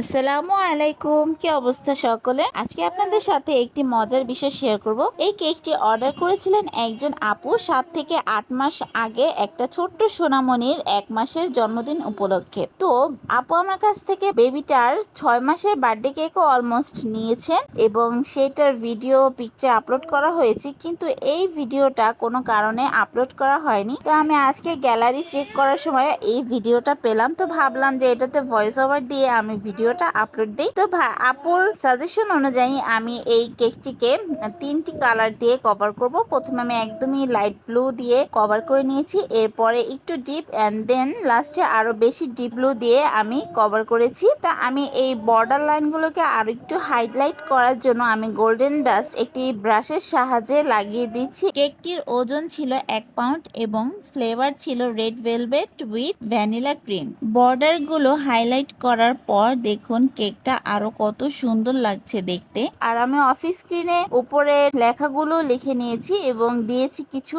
আসসালামু আলাইকুম, কি অবস্থা সকলে? আজকে আপনাদের সাথে একটি মজার বিষয় শেয়ার করব। এই কেকটি অর্ডার করেছিলেন একজন আপু সাত থেকে আট মাস আগে একটা ছোট্ট সোনামণির এক মাসের জন্মদিন উপলক্ষে। তো আপু আমার কাছ থেকে বেবিটার ছয় মাসের বার্থডে কেকও অলমোস্ট নিয়েছেন এবং সেটার ভিডিও পিকচার আপলোড করা হয়েছে, কিন্তু এই ভিডিওটা কোনো কারণে আপলোড করা হয়নি। তো আমি আজকে গ্যালারি চেক করার সময় এই ভিডিওটা পেলাম। তো ভাবলাম যে এটাতে ভয়েস ওভার দিয়ে আমি ভিডিওটা আপলোড দিই। তো ভা- আপুর সাজেশন অনুযায়ী আমি এই কেকটিকে তিনটি কালার দিয়ে কভার করব। প্রথমে আমি একদমই লাইট ব্লু দিয়ে কভার করে নিয়েছি। এরপরে একটু ডিপ অ্যান্ড দেন লাস্টে আরও বেশি ডিপ ব্লু দিয়ে আমি কভার করেছি। তা আমি এই বর্ডার লাইনগুলোকে আরও একটু হাইলাইট করার জন্য আমি গোল্ডেন ডাস্ট একটি ব্রাশের সাহায্যে লাগিয়ে দিচ্ছি। কেকটির ওজন ছিল এক পাউন্ড এবং ফ্লেভার ছিল red velvet with vanilla cream বর্ডারগুলো highlight করার পর দেখুন কেকটা আরও কত সুন্দর লাগছে দেখতে। আর আমি অফিস স্ক্রিনে উপরে লেখাগুলো লিখে নিয়েছি এবং দিয়েছি কিছু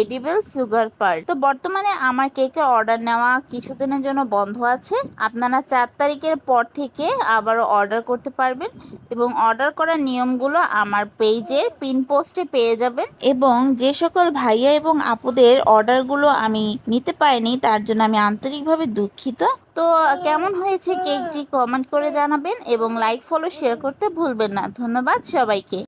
এডিবল সুগার পার্ট তো বর্তমানে আমার কেকের অর্ডার নেওয়া কিছুদিনের জন্য বন্ধ আছে। আপনারা চার তারিখের পর থেকে আবারও অর্ডার করতে পারবেন এবং অর্ডার করার নিয়মগুলো আমার পেজের পিন পোস্টে পেয়ে যাবেন। এবং যে সকল ভাইয়া এবং আপুদের অর্ডারগুলো আমি নিতে পারিনি, তার জন্য আমি আন্তরিকভাবে দুঃখিত। তো কেমন হয়েছে কেকটি কমেন্ট করে জানাবেন এবং লাইক ফলো শেয়ার করতে ভুলবেন না। ধন্যবাদ সবাইকে।